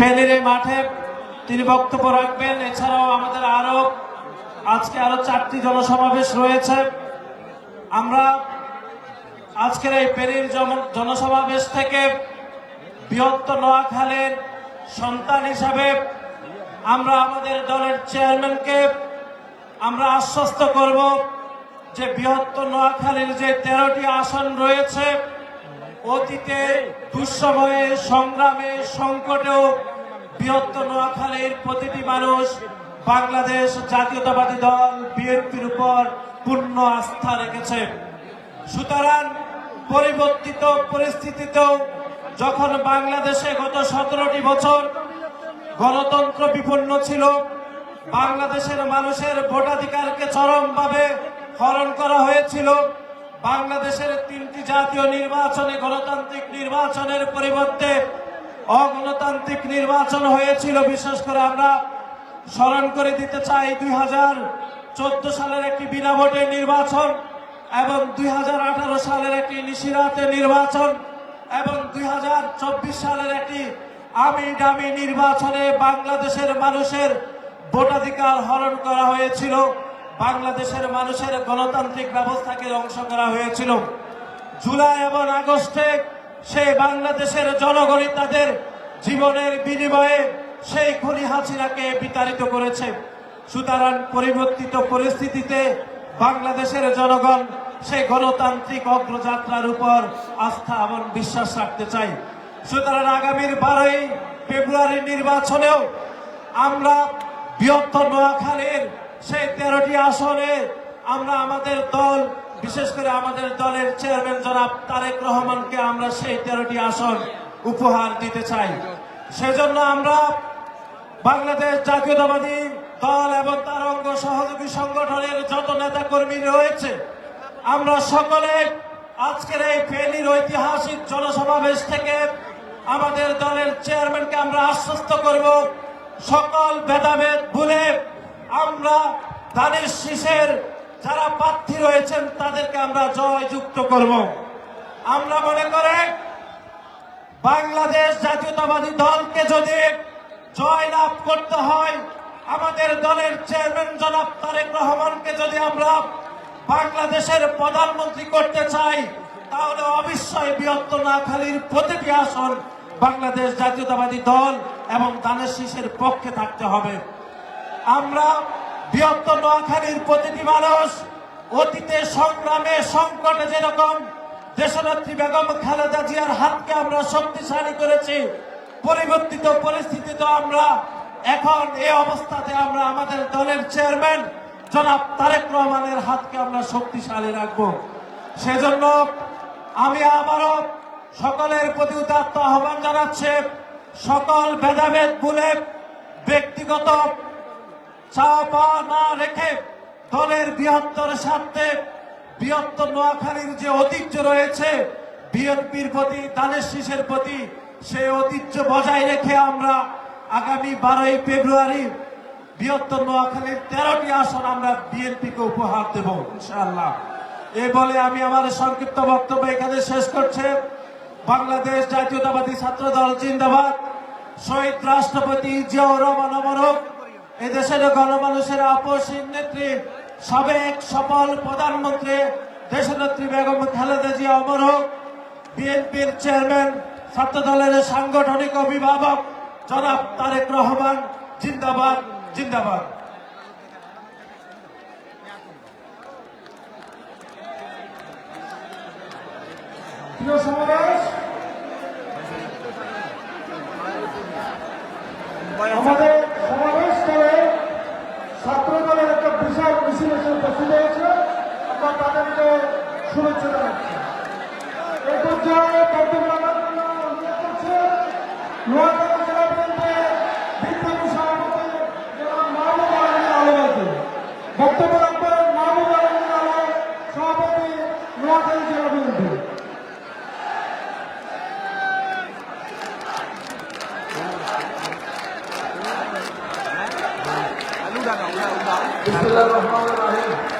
ফেনীর মাঠে তিনি বক্তব্য রাখবেন। এছাড়াও আমাদের আরও, আজকে আরও চারটি জনসমাবেশ রয়েছে। আমরা আজকের এই পেরির জনসমাবেশ থেকে বৃহত্তর নোয়াখালীর সন্তান হিসাবে আমরা আমাদের দলের চেয়ারম্যানকে আমরা আশ্বস্ত করব যে বৃহত্তর নোয়াখালীর যে তেরোটি আসন রয়েছে অতীতে দুঃসময়ে সংগ্রামে সংকটেও বৃহত্তর নোয়াখালীর প্রতিটি মানুষ বাংলাদেশ জাতীয়তাবাদী দল, বিএনপির উপর পূর্ণ আস্থা রেখেছে। সুতরাং পরিবর্তিত পরিস্থিতিতেও যখন বাংলাদেশে গত সতেরোটি বছর গণতন্ত্র বিপন্ন ছিল, বাংলাদেশের মানুষের ভোটাধিকারকে চরমভাবে হরণ করা হয়েছিল বাংলাদেশের তিনটি জাতীয় নির্বাচনে গণতান্ত্রিক নির্বাচনের পরিবর্তে অগণতান্ত্রিক নির্বাচন হয়েছিল। বিশেষ করে আমরা স্মরণ করে দিতে চাই, দুই হাজার চোদ্দ সালের একটি বিনা ভোটের নির্বাচন এবং দুই হাজার আঠারো সালের একটি নিশিরাতে নির্বাচন এবং দুই হাজার চব্বিশ সালের একটি আমি ডামি নির্বাচনে বাংলাদেশের মানুষের ভোটাধিকার হরণ করা হয়েছিল। বাংলাদেশের মানুষের গণতান্ত্রিক ব্যবস্থাকে ধ্বংস করা হয়েছিল। জুলাই এবং আগস্টে সেই বাংলাদেশের জনগণই তাদের জীবনের বিনিময়ে সেই খনি হাসিনাকে বিতাড়িত করেছে। সুতরাং পরিবর্তিত পরিস্থিতিতে বাংলাদেশের জনগণ সেই গণতান্ত্রিক অগ্রযাত্রার উপর আস্থা এবং বিশ্বাস রাখতে চাই সুতরাং আগামীর বারোই ফেব্রুয়ারি নির্বাচনেও আমরা বৃহত্তর নোয়াখালীর সেই তেরোটি আসনে আমরা আমাদের দল, বিশেষ করে আমাদের দলের চেয়ারম্যান জনাব তারেক রহমানকে আমরা সেই তেরোটি আসন উপহার দিতে চাই। সেজন্য আমরা বাংলাদেশ জাতীয়তাবাদী দল এবং তার অঙ্গ সহযোগী সংগঠনের যত নেতা কর্মী রয়েছে, আমরা সকলে আজকের এই ফেনীর ঐতিহাসিক জনসমাবেশ থেকে আমাদের দলের চেয়ারম্যানকে আমরা আশ্বস্ত করব। সকল ভেদাভেদ ভুলে আমরা ধানের শীষের যারা প্রার্থী রয়েছেন, তাদেরকে আমরা জয়যুক্ত করব। আমরা মনে করে বাংলাদেশ জাতীয়তাবাদী দলকে যদি জয় লাভ করতে হয়, আমাদের দলের চেয়ারম্যান জনাব তারেক রহমানকে যদি আমরা বাংলাদেশের প্রধানমন্ত্রী করতে চাই, তাহলে অবশ্যই বৃহত্তর নাখালীর প্রতিটি আসন বাংলাদেশ জাতীয়তাবাদী দল এবং দানের শীষের পক্ষে থাকতে হবে। আমরা বৃহত্তর নোয়াখালীর প্রতিটি মানুষ অতীতে সংগ্রামে সংকটে যেরকম দেশনেত্রী বেগম খালেদা জিয়ার হাতকে আমরা শক্তিশালী করেছি, পরিবর্তিত পরিস্থিতিতে আমরা এখন এই অবস্থাতে আমরা আমাদের দলের চেয়ারম্যান জনাব তারেক রহমানের হাতকে আমরা শক্তিশালী রাখব। সেজন্য আমি আবারও সকলের প্রতি উদাত্ত আহ্বান জানাচ্ছে, সকল ভেদাভেদ ভুলে ব্যক্তিগত পাওয়া না রেখে দলের বৃহত্তর স্বার্থে বৃহত্তর নোয়াখালীর যে ঐতিহ্য রয়েছে, বিএনপির প্রতি প্রতি ঐতিহ্য বজায় রেখে আমরা আগামী বারোই ফেব্রুয়ারি বৃহত্তর নোয়াখালীর তেরোটি আসন আমরা বিএনপিকে উপহার দেব, ইনশাআল্লাহ। এ বলে আমি আমার সংক্ষিপ্ত বক্তব্য এখানে শেষ করছে। বাংলাদেশ জাতীয়তাবাদী ছাত্র দল জিন্দাবাদ। শহীদ রাষ্ট্রপতি জিয়াউর রহমান অমরক। এদেশের গণমানুষের আপসীন নেত্রী সাবেক সফল প্রধানমন্ত্রী, দেশনেত্রী বেগম খালেদা জিয়া অমর হোক। বিএনপির চেয়ারম্যান ছাত্র দলের সাংগঠনিক অভিভাবক, জনাব তারেক রহমান, জিন্দাবাদ জিন্দাবাদ। প্রিয় সমাবেশ আমাদের সমাবেশ করে ছাত্র দলের একটা বিশাল মিছিল এসে উপস্থিত হয়েছে আমরা তাদেরকে শুভেচ্ছা জানাচ্ছি এই পর্যায়ে বক্তব্য অনুরোধ করছে নোয়াখালী জেলা বিএনপির বিপ্লবী সভাপতি জনাব মাহবুব আলমীর আলমকে বক্তব্য রাখবেন মাহবুব আলমীর আলম সভাপতি নোয়াখালী জেলা বিএনপি বিসমুল্লাহির রহমানির রহিম।